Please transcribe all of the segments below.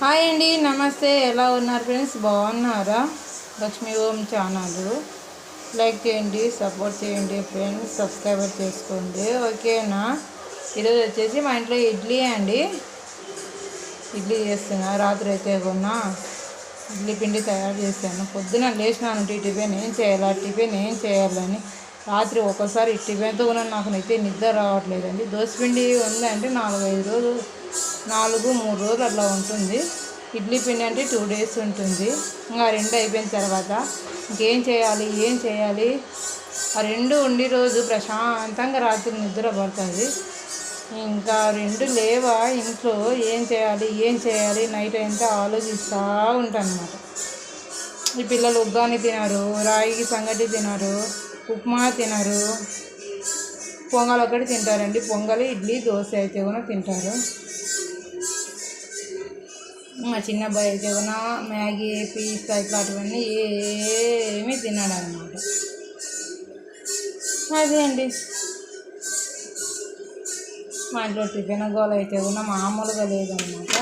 Hi అండి నమస్తే. ఎలా ఉన్నారు ఫ్రెండ్స్? బాగున్నారా? లక్ష్మీ ఓం ఛానల్. లైక్ చేయండి సపోర్ట్ చేయండి ఫ్రెండ్స్. సబ్స్క్రైబర్ చేసుకోండి. ఓకేనా? ఈరోజు వచ్చేసి మా ఇంట్లో ఇడ్లీ అండి. ఇడ్లీ చేస్తున్నా. రాత్రి అయితే కొన్నా ఇడ్లీ పిండి తయారు చేశాను. పొద్దున లేచినాను టిఫిన్. ఏం చేయాలా? టిఫిన్ ఏం చేయాలని. రాత్రి ఒక్కసారి టిఫిన్తో కూడా నాకు అయితే నిద్ర రావట్లేదండి. దోశపిండి ఉందంటే నాలుగైదు రోజులు నాలుగు మూడు రోజులు అట్లా ఉంటుంది. ఇడ్లీ పిండి అంటే టూ డేస్ ఉంటుంది. ఇంకా రెండు అయిపోయిన తర్వాత ఇంకేం చేయాలి ఏం చేయాలి? ఆ రెండు ఉండి రోజు ప్రశాంతంగా రాత్రి నిద్ర పడుతుంది. ఇంకా రెండు లేవా ఇంట్లో ఏం చేయాలి ఏం చేయాలి? నైట్ అంతా ఆలోచిస్తూ ఉంటాను అనమాట ఈ పిల్లలు ఉగ్గాని తినరు రాగి సంగటి తినరు ఉప్మా తినరు. పొంగల్ ఒకటి తింటారండి. పొంగల్ ఇడ్లీ దోశ అయితే కూడా తింటారు. మా చిన్న అబ్బాయి అయితే కూడా మ్యాగీ పిస్తా ఇట్లాంటివన్నీ ఏమీ తినాడు అనమాట అదే అండి మా ఇంట్లో టిఫిన్ గోల అయితే కూడా మామూలుగా లేదనమాట.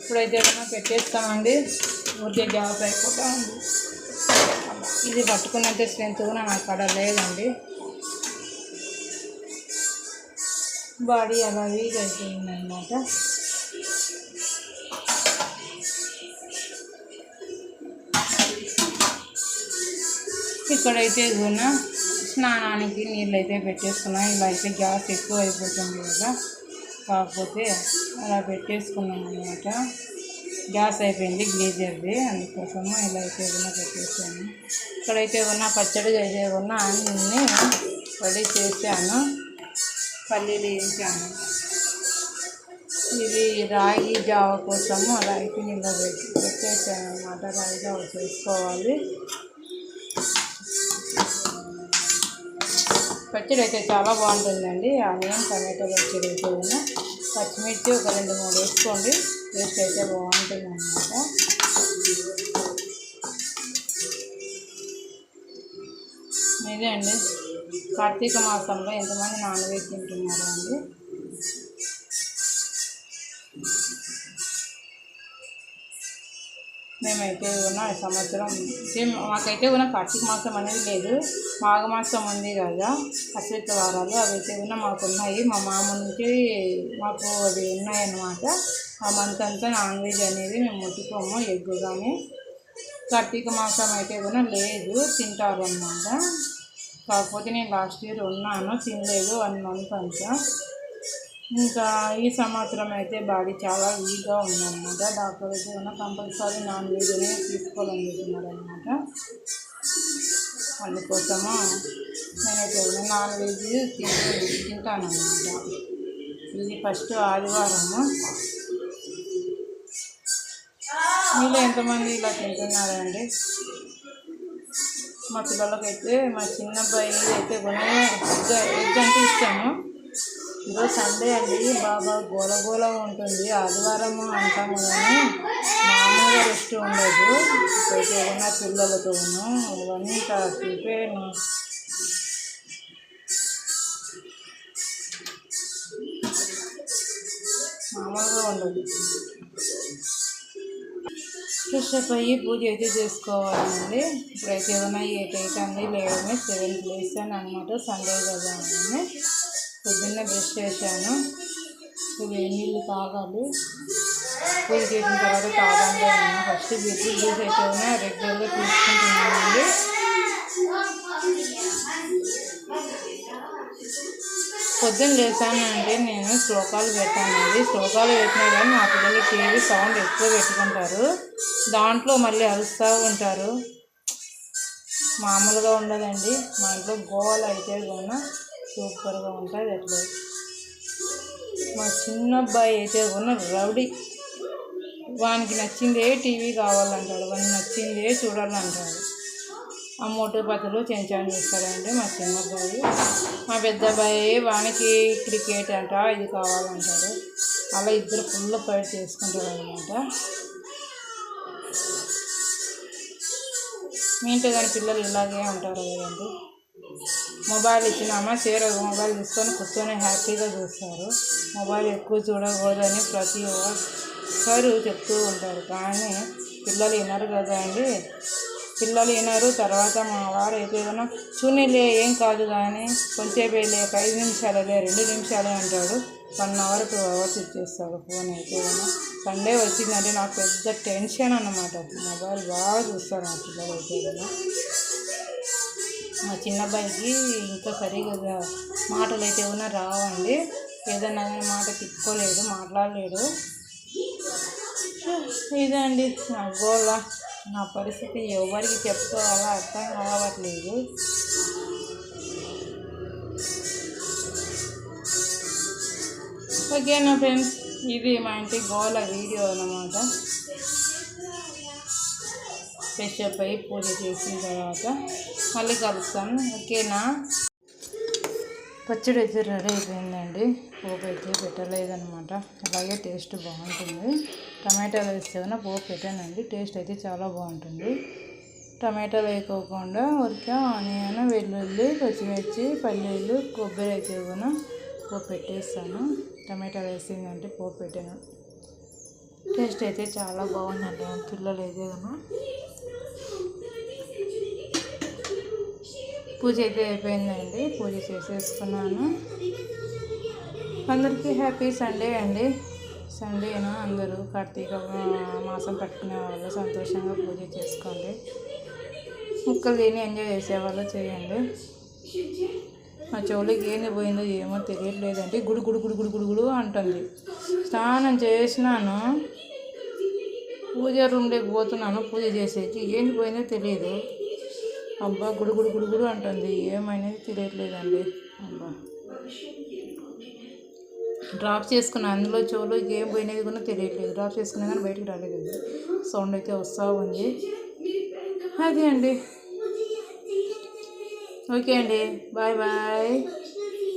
ఇప్పుడైతే కూడా పెట్టేస్తామండి ఊరికే గ్యాస్ అయిపోతా ఉంది. ఇది పట్టుకున్నంత స్ట్రెంత్ కూడా నాకు అక్కడ లేదండి. బాడీ అలా వీక్ అయిపోయిందనమాట. ఇక్కడైతే కూడా స్నానానికి నీళ్ళు అయితే పెట్టేసుకున్నాం. ఇలా అయితే గ్యాస్ ఎక్కువ అయిపోతుంది కదా. కాకపోతే అలా పెట్టేసుకున్నాం అనమాట గ్యాస్ అయిపోయింది గ్లీజర్ది. అందుకోసము ఇలా అయితే ఏదైనా పెట్టేసాను. ఇక్కడైతే ఉన్న పచ్చడి అయితే ఉన్న అన్నీ రెడీ చేశాను. పల్లీలు వేసాను. ఇది రాగి జావ కోసము రాగి పిండిలో పెట్టి పెట్టేసాను అనమాట రాగి జావ చేసుకోవాలి. పచ్చడి అయితే చాలా బాగుంటుందండి. ఆనియన్ టమాటో పచ్చడి అయితే పచ్చిమిర్చి ఒక రెండు మూడు వేసుకోండి. టేస్ట్ అయితే బాగుంటుంది అన్నమాట ఇదే అండి. కార్తీక మాసంలో ఎంతమంది నాన్ వెజ్ తింటున్నారు అండి మేమైతే ఉన్న సంవత్సరం సేమ్ మాకైతే ఉన్న కార్తీక మాసం అనేది లేదు. మాఘమాసం ఉంది కదా అశ్విత వారాలు అవి అయితే ఉన్న మాకు ఉన్నాయి. మా మామ నుంచి మాకు అవి ఉన్నాయన్నమాట. ఆ మంత్ అంతా నాన్ వెజ్ అనేది మేము ముట్టుకోము ఎగ్ కానీ కార్తీక మాసం అయితే కూడా లేదు తింటారు అన్నమాట కాకపోతే నేను లాస్ట్ ఇయర్ ఉన్నాను తినలేదు వన్ మంత్ అంతా. ఇంకా ఈ సంవత్సరం అయితే బాడీ చాలా వీక్గా ఉందన్నమాట. డాక్టర్ అయితే ఉన్న కంపల్సరీ నాన్ వెజ్ అనేది తీసుకోవాలని చెప్తున్నారనమాట అందుకోసము నేనైతే నాన్ వెజ్ తీసుకుని తింటానమాట ఇది ఫస్ట్ ఆదివారము. మీలో ఎంతమంది ఇలా తింటున్నారండి? మా పిల్లలకైతే మా చిన్న అబ్బాయి అయితే కూడా ఎగ్ ఎగ్ అంటే ఇష్టము. ఈరోజు సండే అండి. బాగా గోల గోల ఉంటుంది. ఆదివారం అంటాము కానీ మామూలుగా రెస్ట్ ఉండదు. అయితే ఏదైనా పిల్లలతోనూ ఇవన్నీ కాసేపే మామూలుగా ఉండదు. ఫ్రెష్ అప్ అయ్యి పూజ అయితే చేసుకోవాలండి. ఇప్పుడైతే ఏమైనా ఎయిట్ ఎయిట్ అండి? లేవమే సెవెన్ ప్లేస్ అని అనమాట సండే కదా అండి పొద్దున్నే బ్రష్ చేశాను. వేడి నీళ్ళు తాగాలి. పూజ చేసిన తర్వాత తాగాలి ఫస్ట్ బీట్రూట్ జ్యూస్ అయితే ఉన్నాయి రెగ్యులర్గా తీసుకుంటున్నానండి పొద్దున్న చేశానంటే నేను శ్లోకాలు పెట్టానండి. శ్లోకాలు పెట్టినా కానీ మా పిల్లలు టీవీ సౌండ్ ఎక్కువ పెట్టుకుంటారు. దాంట్లో మళ్ళీ అరుస్తూ ఉంటారు. మామూలుగా ఉండదండి. మా ఇంట్లో గోవాలు అయితే కూడా సూపర్గా ఉంటుంది అట్లా. మా చిన్న అబ్బాయి అయితే ఉన్న రౌడీ. వానికి నచ్చిందే టీవీ కావాలంటాడు వానికి నచ్చిందే చూడాలంటాడు. ఆ మోటో పతులు చెంచాన్ చేస్తాడంటే మా చిన్న అబ్బాయి మా పెద్ద అబ్బాయి వానికి క్రికెట్ అంట ఇది కావాలంటాడు. అలా ఇద్దరు ఫుల్ ఫైట్ చేసుకుంటారు అనమాట మీ ఇంట్లో కానీ పిల్లలు ఇలాగే ఉంటారు కదండి. మొబైల్ ఇచ్చినామా చీర మొబైల్ తీసుకొని కూర్చొని హ్యాపీగా చూస్తారు. మొబైల్ ఎక్కువ చూడకూడదని ప్రతి ఒక్కరు చెప్తూ ఉంటారు. కానీ పిల్లలు వినరు కదా అండి. పిల్లలు వినరు. తర్వాత మా వారు అయితే ఏదైనా చూనిలే ఏం కాదు కానీ కొంచెంసేపు వెళ్ళి ఒక ఐదు నిమిషాలలే రెండు నిమిషాలే అంటాడు. వన్ అవర్ టూ అవర్స్ ఇచ్చేస్తాడు ఫోన్ అయితే. ఏదైనా సండే వచ్చిందంటే నాకు పెద్ద టెన్షన్ అన్నమాట. మొబైల్ బాగా చూస్తారు మా పిల్లలు అయితే మా చిన్న అబ్బాయికి ఇంకా సరిగా మాటలు అయితే ఏమైనా రావండి. ఏదన్నా కానీ మాట తిప్పుకోలేడు మాట్లాడలేడు ఇదండి నా గోళ నా పరిస్థితి ఎవరికి చెప్పుకోవాలో అర్థం కావట్లేదు. ఓకేనా ఫ్రెండ్స్ ఇది మా ఇంటి గోళ వీడియో అన్నమాట. ఫ్రెష్ అప్ అయ్యి పూజ చేసిన తర్వాత మళ్ళీ కలుస్తాను ఓకేనా? పచ్చడి అయితే రెడీ అయిపోయిందండి. పోపు అయితే పెట్టలేదనమాట అలాగే టేస్ట్ బాగుంటుంది. టమాటాలు వేస్తే కన్నా పోపు పెట్టానండి. టేస్ట్ అయితే చాలా బాగుంటుంది. టమాటాలు వేయకోకుండా ఉరికే ఆనియన్ వెల్లుల్లి పచ్చిమిర్చి పల్లీలు కొబ్బరి అయితే కూడా పోపు పెట్టేస్తాను. టమాటాలు వేసిందంటే పోపు పెట్టాను. టేస్ట్ అయితే చాలా బాగుందండి. పిల్లలు అయితే కన్నా పూజ అయితే అయిపోయిందండి. పూజ చేసేసుకున్నాను. అందరికీ హ్యాపీ సండే అండి. సండేనా అందరూ కార్తీక మాసం పట్టుకునే వాళ్ళు సంతోషంగా పూజ చేసుకోండి. ముక్కలు తిని ఎంజాయ్ చేసేవాళ్ళు చేయండి. మా చెవులకి ఏంది పోయిందో ఏమో తెలియట్లేదండి. గుడి గుడు గుడి గుడు గుడు గుడు అంటుంది. స్నానం చేసినాను. పూజ రూమ్లోకి పోతున్నాను. పూజ చేసేకి. ఏంది పోయిందో తెలియదు అబ్బా గుడి గుడి అంటుంది. ఏమైనది తెలియట్లేదండి. అబ్బా. డ్రాప్ చేసుకున్న. అందులో చెవులో ఏం పోయినది కూడా తెలియట్లేదు. డ్రాప్ చేసుకున్నా కానీ బయటకు రాలేదు సౌండ్ అయితే వస్తూ ఉంది. అదే అండి. ఓకే అండి. Bye bye.